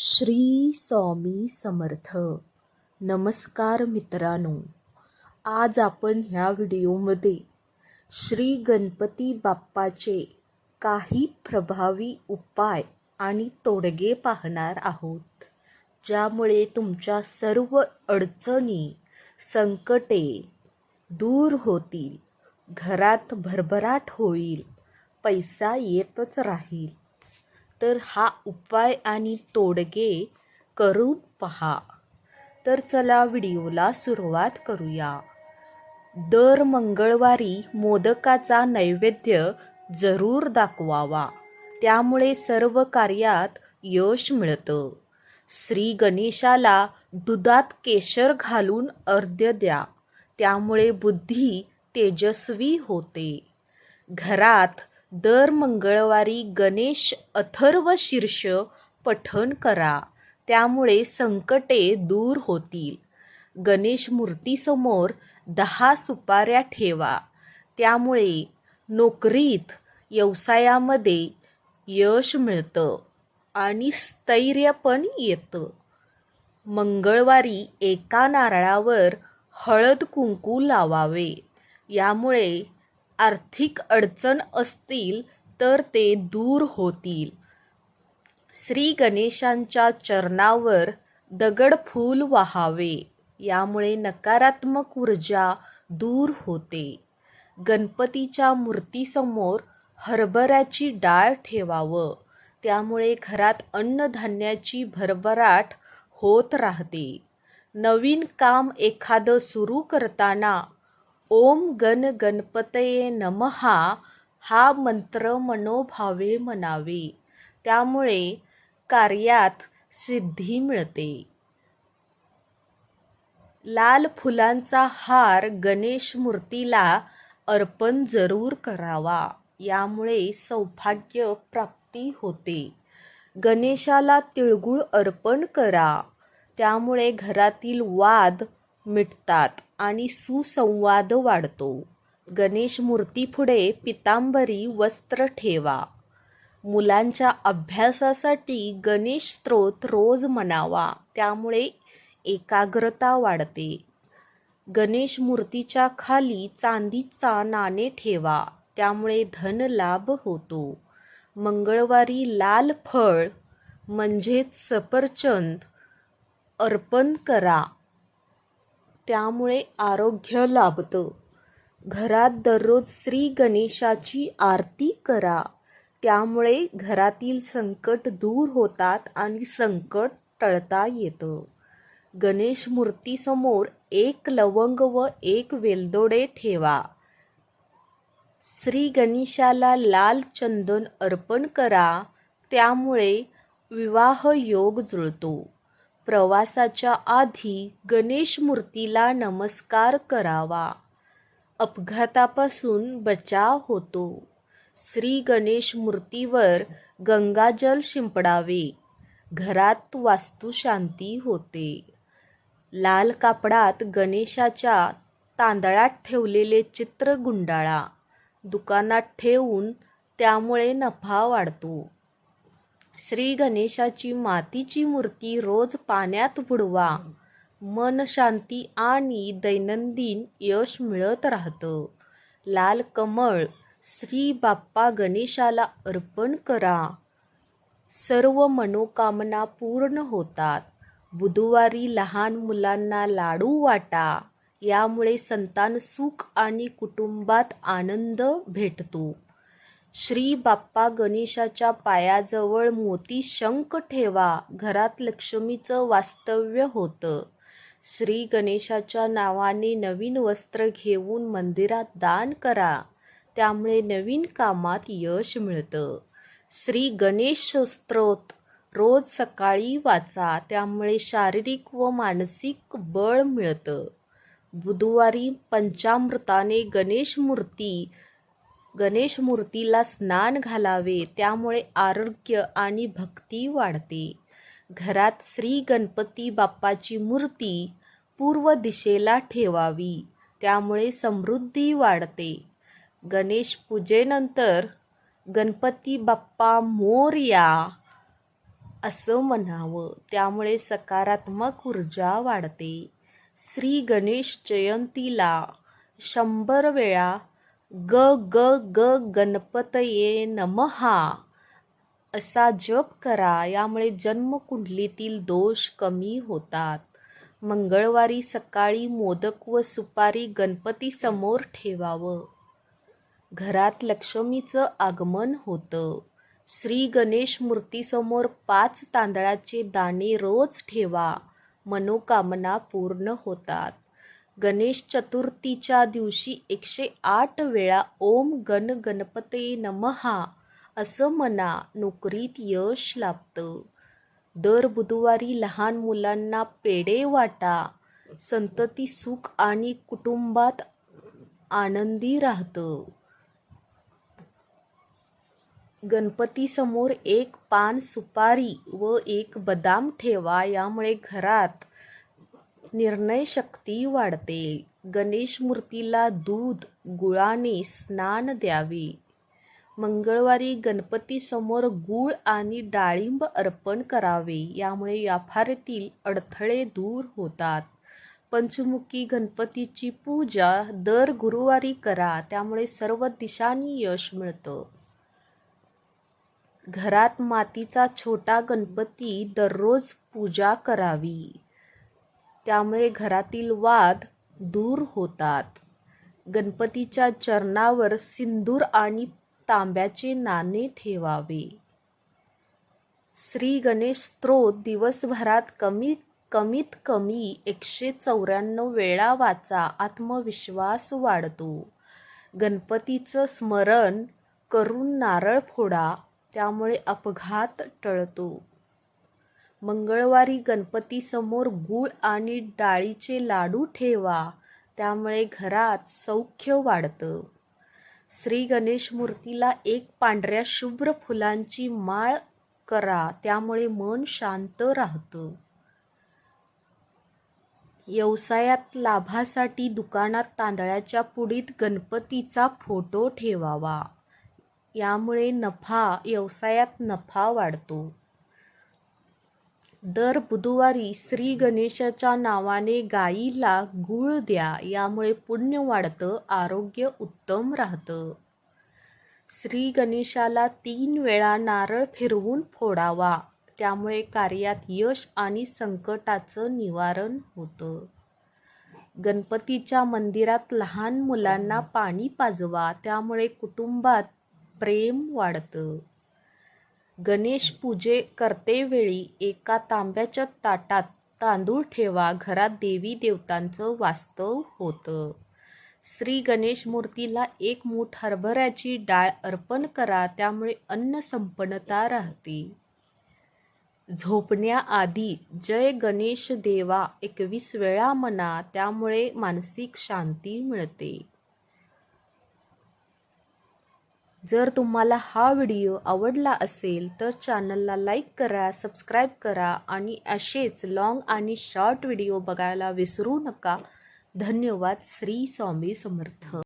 श्री स्वामी समर्थ. नमस्कार मित्रांनो. आज आपण ह्या व्हिडिओमध्ये श्री गणपती बाप्पाचे काही प्रभावी उपाय आणि तोडगे पाहणार आहोत. ज्यामुळे तुमच्या सर्व अडचणी संकटे दूर होतील. घरात भरभराट होईल. पैसा येतच राहील. तर हा उपाय आणि तोडगे करून पहा. तर चला व्हिडिओला सुरुवात करूया. दर मंगळवारी मोदकाचा नैवेद्य जरूर दाखवावा. त्यामुळे सर्व कार्यात यश मिळतं. श्री गणेशाला दुधात केशर घालून अर्ध्य द्या. त्यामुळे बुद्धी तेजस्वी होते. घरात दर मंगळवारी गणेश अथर्व शीर्ष पठण करा. त्यामुळे संकटे दूर होतील. गणेश मूर्तीसमोर दहा सुपाऱ्या ठेवा. त्यामुळे नोकरीत व्यवसायामध्ये यश मिळतं आणि स्थैर्य पण येतं. मंगळवारी एका नारळावर हळद कुंकू लावावे. यामुळे आर्थिक अडचण असतील तर ते दूर होतील. श्री गणेशांच्या चरणावर दगड फूल वाहावे यामुळे नकारात्मक ऊर्जा दूर होते. गणपतीच्या मूर्तीसमोर हरभऱ्याची डाळ ठेवावं त्यामुळे घरात अन्नधान्याची भरभराट होत राहते. नवीन काम एखादं सुरू करताना ओम गण गणपतये नमहा हा मंत्र मनोभावे म्हणावे. त्यामुळे कार्यात सिद्धी मिळते. लाल फुलांचा हार गणेश मूर्तीला अर्पण जरूर करावा. यामुळे सौभाग्य प्राप्ती होते. गणेशाला तिळगुळ अर्पण करा. त्यामुळे घरातील वाद मिटतात आणि सुसंवाद वाढतो. गणेश मूर्तीपुढे पितांबरी वस्त्र ठेवा. मुलांच्या अभ्यासासाठी गणेश स्त्रोत रोज म्हणावा त्यामुळे एकाग्रता वाढते. गणेश मूर्तीच्या खाली चांदीचा नाणे ठेवा त्यामुळे धन लाभ होतो. मंगळवारी लाल फळ म्हणजेच सफरचंद अर्पण करा. त्यामुळे आरोग्य लाभतं. घरात दररोज श्री गणेशाची आरती करा. त्यामुळे घरातील संकट दूर होतात आणि संकट टळता येतं. गणेश मूर्तीसमोर एक लवंग व एक वेलदोडे ठेवा. श्री गणेशाला लाल चंदन अर्पण करा. त्यामुळे विवाह योग जुळतो. प्रवासाच्या आधी गणेश मूर्तीला नमस्कार करावा. अपघातापासून बचाव होतो. श्री गणेश मूर्तीवर गंगाजल शिंपडावे. घरात वास्तुशांती होते. लाल कापडात गणेशाच्या तांदळात ठेवलेले चित्र गुंडाळा. दुकानात ठेवून त्यामुळे नफा वाढतो. श्री गणेशाची मातीची मूर्ती रोज पाण्यात बुडवा. मन शांती आणि दैनंदिन यश मिळत राहतं. लाल कमळ श्री बाप्पा गणेशाला अर्पण करा. सर्व मनोकामना पूर्ण होतात. बुधवारी लहान मुलांना लाडू वाटा. यामुळे संतान सुख आणि कुटुंबात आनंद भेटतो. श्री बाप्पा गणेशाच्या पायाजवळ मोती शंख ठेवा घरात लक्ष्मीचं वास्तव्य होतं. श्री गणेशाच्या नावाने नवीन वस्त्र घेऊन मंदिरात दान करा त्यामुळे नवीन कामात यश मिळतं. श्री गणेश स्त्रोत रोज सकाळी वाचा त्यामुळे शारीरिक व मानसिक बळ मिळतं. बुधवारी पंचामृताने गणेश मूर्ती गणेश मूर्तीला स्नान घालावे त्यामुळे आरोग्य आणि भक्ती वाढते. घरात श्री गणपती बाप्पाची मूर्ती पूर्व दिशेला ठेवावी त्यामुळे समृद्धी वाढते. गणेश पूजेनंतर गणपती बाप्पा मोर्या असं म्हणावं. त्यामुळे सकारात्मक ऊर्जा वाढते. श्री गणेश जयंतीला शंभर वेळा ग ग ग गणपतये नमहा असा जप करा यामुळे जन्मकुंडलीतील दोष कमी होतात. मंगळवारी सकाळी मोदक व सुपारी गणपतीसमोर ठेवावं. घरात लक्ष्मीचं आगमन होतं. श्री गणेश मूर्तीसमोर पाच तांदळाचे दाणे रोज ठेवा. मनोकामना पूर्ण होतात. गणेश चतुर्थीच्या दिवशी एकशे आठ वेळा ओम गण गणपते नमहा असं म्हणा नोकरीत यश लाभतं. दर बुधवारी लहान मुलांना पेढे वाटा संतती सुख आणि कुटुंबात आनंदी राहतं. गणपतीसमोर एक पान सुपारी व एक बदाम ठेवा यामुळे घरात निर्णय शक्ती वाढते. गणेश मूर्तीला दूध गुळाने स्नान द्यावे. मंगळवारी गणपतीसमोर गूळ आणि डाळिंब अर्पण करावे. यामुळे व्यापारातील अडथळे दूर होतात. पंचमुखी गणपतीची पूजा दर गुरुवारी करा. त्यामुळे सर्व दिशांनी यश मिळतं. घरात मातीचा छोटा गणपती दररोज पूजा करावी. त्यामुळे घरातील वाद दूर होतात. गणपतीच्या चरणावर सिंदूर आणि तांब्याचे नाणे ठेवावे. श्री गणेश स्त्रोत दिवसभरात कमीत कमीत कमी एकशे चौऱ्याण्णव वेळा वाचा आत्मविश्वास वाढतो. गणपतीचं स्मरण करून नारळ फोडा त्यामुळे अपघात टळतो. मंगळवारी गणपतीसमोर गूळ आणि डाळीचे लाडू ठेवा त्यामुळे घरात सौख्य वाढतं. श्री गणेश मूर्तीला एक पांढऱ्या शुभ्र फुलांची माळ करा त्यामुळे मन शांत राहतं. व्यवसायात लाभासाठी दुकानात तांदळाच्या पुडीत गणपतीचा फोटो ठेवावा. यामुळे नफा व्यवसायात नफा वाढतो. दर बुधवारी श्री गणेशाच्या नावाने गाईला गूळ द्या यामुळे पुण्य वाढतं आरोग्य उत्तम राहतं. श्री गणेशाला तीन वेळा नारळ फिरवून फोडावा त्यामुळे कार्यात यश आणि संकटाचं निवारण होतं. गणपतीच्या मंदिरात लहान मुलांना पाणी पाजवा त्यामुळे कुटुंबात प्रेम वाढतं. गणेश पूजे करतेवेळी एका तांब्याच्या ताटात तांदूळ ठेवा घरात देवी देवतांचं वास्तव होतं. श्री गणेश मूर्तीला एक मूठ हरभऱ्याची डाळ अर्पण करा त्यामुळे अन्न संपन्नता राहते. झोपण्याआधी जय गणेश देवा एकवीस वेळा म्हणा त्यामुळे मानसिक शांती मिळते. जर तुम्हाला हा व्हिडिओ आवडला असेल तर चॅनलला लाईक करा सबस्क्राईब करा आणि असेच लॉंग आणि शॉर्ट व्हिडिओ बघायला विसरू नका. धन्यवाद. श्री स्वामी समर्थ.